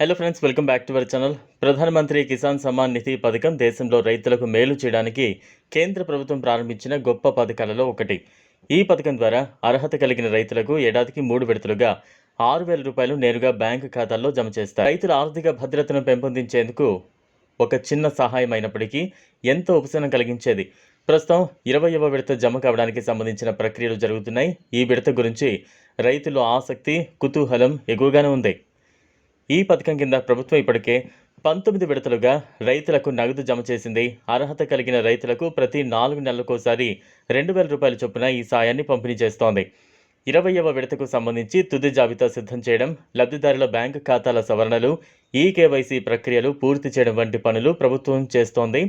Hello friends welcome back to our channel Pradhan Mantri Kisan Samman నిధి పథకం దేశంలో రైతులకు మేలు చేయడానికి కేంద్ర ప్రభుత్వం ప్రారంభించిన గొప్ప పథకాలలో ఒకటి ఈ పథకం ద్వారా అర్హత కలిగిన రైతులకు ఏడాదికి మూడు విడతలుగా ఆరు వేల రూపాయలు నేరుగా బ్యాంకు ఖాతాల్లో జమ చేస్తారు రైతుల ఆర్థిక భద్రతను పెంపొందించేందుకు ఒక చిన్న సహాయం అయినప్పటికీ ఎంతో ఉపశమనం కలిగించేది. ప్రస్తుతం ఇరవైవ విడత జమ కావడానికి సంబంధించిన ప్రక్రియలు జరుగుతున్నాయి. ఈ విడత గురించి రైతుల ఆసక్తి కుతూహలం ఎక్కువగానే ఉంది. ఈ పథకం కింద ప్రభుత్వం ఇప్పటికే పంతొమ్మిది విడతలుగా రైతులకు నగదు జమ చేసింది. అర్హత కలిగిన రైతులకు ప్రతి నాలుగు నెలలకోసారి రెండు వేల రూపాయల చొప్పున ఈ సాయాన్ని పంపిణీ చేస్తోంది. ఇరవయవ విడతకు సంబంధించి తుది జాబితా సిద్ధం చేయడం లబ్ధిదారుల బ్యాంకు ఖాతాల సవరణలు ఈ కేవైసీ ప్రక్రియలు పూర్తి చేయడం వంటి పనులు ప్రభుత్వం చేస్తోంది.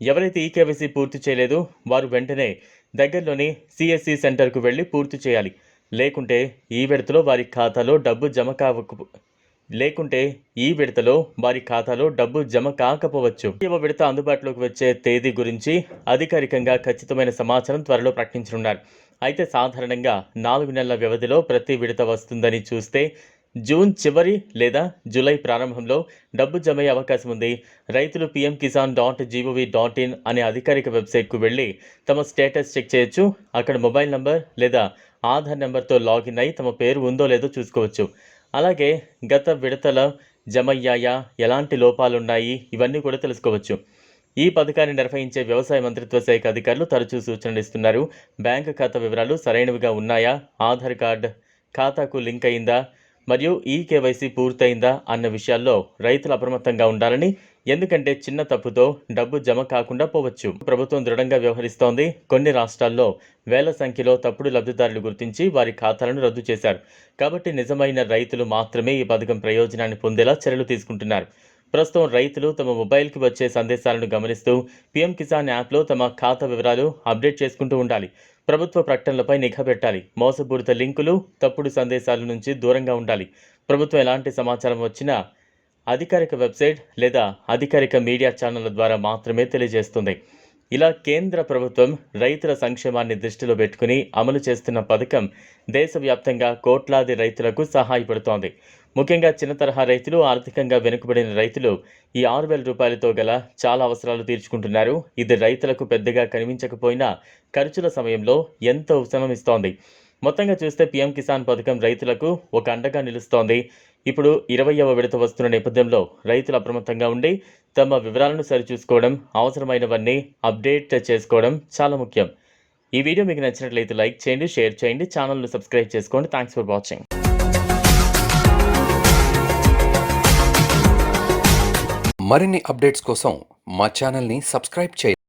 ఎవరైతే ఈ కేవైసీ పూర్తి చేయలేదో వారు వెంటనే దగ్గరలోని సిఎస్సి సెంటర్కు వెళ్ళి పూర్తి చేయాలి. లేకుంటే ఈ విడతలో వారి ఖాతాలో డబ్బు జమ కావక లేకుంటే ఈ విడతలో వారి ఖాతాలో డబ్బు జమ కాకపోవచ్చు. ఇవ విడత అందుబాటులోకి వచ్చే తేదీ గురించి అధికారికంగా ఖచ్చితమైన సమాచారం త్వరలో ప్రకటించనున్నారు. అయితే సాధారణంగా నాలుగు నెలల వ్యవధిలో ప్రతి విడత వస్తుందని చూస్తే జూన్ చివరి లేదా జూలై ప్రారంభంలో డబ్బు జమ అయ్యే అవకాశం ఉంది. రైతులు PM Kisan dot gov dot in అనే అధికారిక వెబ్సైట్కు వెళ్ళి తమ స్టేటస్ చెక్ చేయొచ్చు. అక్కడ మొబైల్ నంబర్ లేదా ఆధార్ నెంబర్తో లాగిన్ అయి తమ పేరు ఉందో లేదో చూసుకోవచ్చు. అలాగే గత విడతల జమయ్యాయా? ఎలాంటి లోపాలున్నాయి? ఇవన్నీ కూడా తెలుసుకోవచ్చు. ఈ పథకాన్ని నిర్వహించే వ్యవసాయ మంత్రిత్వ శాఖ అధికారులు తరచూ సూచనలు ఇస్తున్నారు. బ్యాంకు ఖాతా వివరాలు సరైనవిగా ఉన్నాయా? ఆధార్ కార్డ్ ఖాతాకు లింక్ అయిందా? మరియు ఈ కేవైసీ పూర్తయిందా అన్న విషయాల్లో రైతులు అప్రమత్తంగా ఉండాలని ఎందుకంటే చిన్న తప్పుతో డబ్బు జమ కాకుండా పోవచ్చు. ప్రభుత్వం దృఢంగా వ్యవహరిస్తోంది. కొన్ని రాష్ట్రాల్లో వేల సంఖ్యలో తప్పుడు లబ్ధిదారులు గుర్తించి వారి ఖాతాలను రద్దు చేశారు. కాబట్టి నిజమైన రైతులు మాత్రమే ఈ పథకం ప్రయోజనాన్ని పొందేలా చర్యలు తీసుకుంటున్నారు. ప్రస్తుతం రైతులు తమ మొబైల్కి వచ్చే సందేశాలను గమనిస్తూ పీఎం కిసాన్ యాప్లో తమ ఖాతా వివరాలు అప్డేట్ చేసుకుంటూ ఉండాలి. ప్రభుత్వ ప్రకటనలపై నిఘా పెట్టాలి. మోసపూరిత లింకులు తప్పుడు సందేశాల నుంచి దూరంగా ఉండాలి. ప్రభుత్వం ఎలాంటి సమాచారం వచ్చినా అధికారిక వెబ్సైట్ లేదా అధికారిక మీడియా ఛానళ్ళ ద్వారా మాత్రమే తెలియజేస్తుంది. ఇలా కేంద్ర ప్రభుత్వం రైతుల సంక్షేమాన్ని దృష్టిలో పెట్టుకుని అమలు చేస్తున్న పథకం దేశవ్యాప్తంగా కోట్లాది రైతులకు సహాయపడుతోంది. ముఖ్యంగా చిన్న తరహా రైతులు ఆర్థికంగా వెనుకబడిన రైతులు ఈ ఆరు వేల రూపాయలతో గల చాలా అవసరాలు తీర్చుకుంటున్నారు. ఇది రైతులకు పెద్దగా కనిపించకపోయినా ఖర్చుల సమయంలో ఎంతో ఉపశమనం ఇస్తోంది మొత్తంగా చూస్తే పీఎం కిసాన్ పథకం రైతులకు ఒక అండగా నిలుస్తోంది. ఇప్పుడు ఇరవయవ విడత వస్తున్న నేపథ్యంలో రైతులు అప్రమత్తంగా ఉండి తమ వివరాలను సరిచూసుకోవడం అవసరమైనవన్నీ అప్డేట్ చేసుకోవడం చాలా ముఖ్యం. ఈ వీడియో మీకు నచ్చినట్లయితే లైక్ చేయండి షేర్ చేయండి ఛానల్ను సబ్స్క్రైబ్ చేసుకోండి. థ్యాంక్స్ ఫర్ వాచింగ్ మరిన్ని అప్డేట్స్ కోసం మా ఛానల్ని సబ్స్క్రైబ్ చేయండి.